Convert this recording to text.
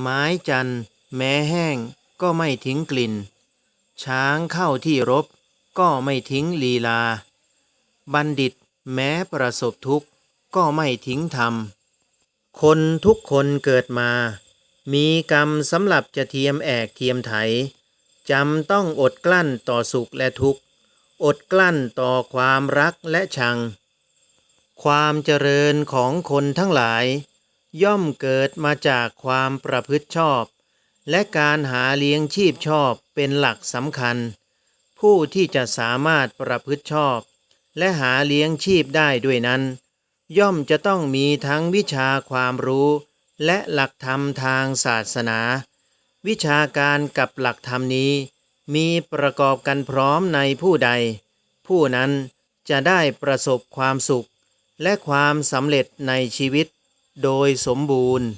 ไม้จันแม้แห้งก็ไม่ทิ้งกลิ่น ช้างเข้าที่รบก็ไม่ทิ้งลีลา บัณฑิตแม้ประสบทุกข์ก็ไม่ทิ้งธรรม คนทุกคนเกิดมา มีกรรมสำหรับจะเทียมแอกเทียมไถจำต้องอดกลั้นต่อสุขและทุกข์ อดกลั้นต่อความรักและชัง ความเจริญของคนทั้งหลาย ย่อมเกิดมาจากความประพฤติชอบ และการหาเลี้ยงชีพชอบเป็นหลักสำคัญ ผู้ที่จะสามารถประพฤติชอบ และหาเลี้ยงชีพได้ด้วยนั้น ย่อมจะต้องมีทั้งวิชาความรู้ และหลักธรรมทางศาสนา วิชาการกับหลักธรรมนี้ มีประกอบกันพร้อมในผู้ใด ผู้นั้นจะได้ประสบความสุข และความสำเร็จในชีวิต โดยสมบูรณ์